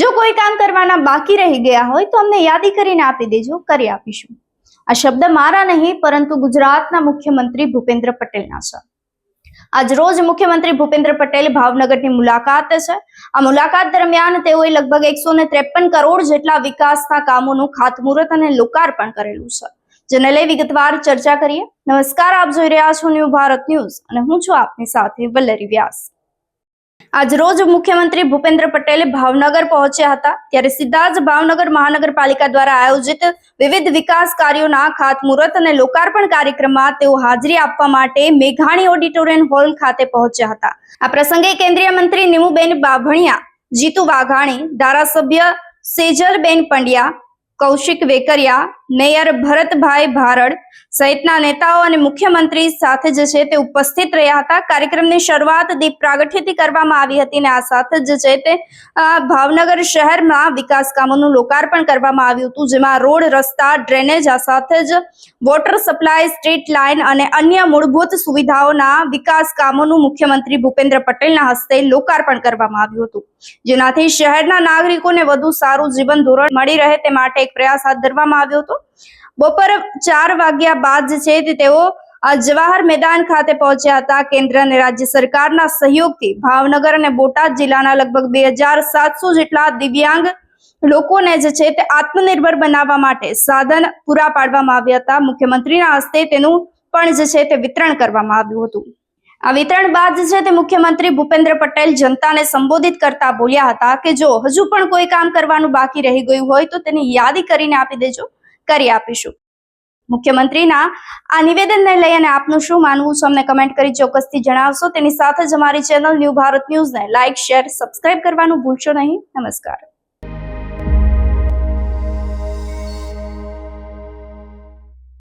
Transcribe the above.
જો કોઈ કામ કરવાના બાકી રહી ગયા હોય તો અમને યાદી કરીને આપી દેજો, કરી આપીશું. આ શબ્દ મારા નહીં, પરંતુ ગુજરાતના મુખ્યમંત્રી ભૂપેન્દ્ર પટેલના છે. આજ રોજ મુખ્યમંત્રી ભૂપેન્દ્ર પટેલ ભાવનગરની મુલાકાત છે. આ મુલાકાત દરમિયાન તેઓએ લગભગ એકસો ત્રેપન કરોડ જેટલા વિકાસના કામોનું ખાતમુહૂર્ત અને લોકાર્પણ કરેલું છે. જેને લઈ વિગતવાર ચર્ચા કરીએ. નમસ્કાર, આપ જોઈ રહ્યા છો ન્યૂ ભારત ન્યૂઝ અને હું છું આપની સાથે વલ્લરી વ્યાસ. આજ રોજ મુખ્યમંત્રી ભૂપેન્દ્ર પટેલ ભાવનગર પહોંચ્યા હતા, ત્યારે સીધા જ ભાવનગર મહાનગરપાલિકા દ્વારા આયોજિત વિવિધ વિકાસ કાર્યોના ખાતમુહૂર્ત અને લોકાર્પણ કાર્યક્રમમાં તેઓ હાજરી આપવા માટે મેઘાણી ઓડિટોરિયમ હોલ ખાતે પહોંચ્યા હતા. આ પ્રસંગે કેન્દ્રીય મંત્રી નિમુબેન બાભણિયા, જીતુ વાઘાણી, ધારાસભ્ય સેજલબેન પંડ્યા, કૌશિક વેકરિયા મેયર ભરતભાઈ ભારડ સહિતના નેતાઓ અને મુખ્યમંત્રી સાથે જે છે તે ઉપસ્થિત રહ્યા હતા. કાર્યક્રમની શરૂઆત દીપ પ્રાગટ્યથી કરવામાં આવી હતી અને આ સાથે જ છે તે ભાવનગર શહેરમાં વિકાસ કામોનું લોકાર્પણ કરવામાં આવ્યું હતું, જેમાં રોડ, રસ્તા, ડ્રેનેજ, આ સાથે જ વોટર સપ્લાય, સ્ટ્રીટ લાઇન અને અન્ય મૂળભૂત સુવિધાઓના વિકાસ કામોનું મુખ્યમંત્રી ભૂપેન્દ્ર પટેલના હસ્તે લોકાર્પણ કરવામાં આવ્યું હતું. જેનાથી શહેરના નાગરિકોને વધુ સારું જીવન ધોરણ મળી રહે તે માટે એક પ્રયાસ હાથ ધરવામાં આવ્યો હતો. બપોર ચાર વાગ્યા બાદ છે તેઓ જવાહર મેદાન ખાતે પહોંચ્યા હતા. કેન્દ્ર અને રાજ્ય સરકારના સહયોગથી ભાવનગર અને બોટાદ જિલ્લાના લગભગ બે જેટલા દિવ્યાંગ લોકોને જે છે તે આત્મનિર્ભર બનાવવા માટે સાધન પૂરા પાડવામાં આવ્યા હતા. મુખ્યમંત્રીના હસ્તે તેનું પણ જે છે તે વિતરણ કરવામાં આવ્યું હતું. આ વિતરણ બાદ છે તે મુખ્યમંત્રી ભૂપેન્દ્ર પટેલ જનતાને સંબોધિત કરતા બોલ્યા હતા કે જો હજુ પણ કોઈ કામ કરવાનું બાકી રહી ગયું હોય તો તેની યાદી કરીને આપી દેજો. કરી આપીશું. મુખ્યમંત્રીના આ નિવેદનને લઈ અને આપનું શું માનવું છે અમને કમેન્ટ કરી ચોક્કસથી જણાવશો. તેની સાથે જ અમારી ચેનલ ન્યૂ ભારત ન્યૂઝને લાઇક શેર સબસ્ક્રાઇબ કરવાનું ભૂલશો નહીં. નમસ્કાર.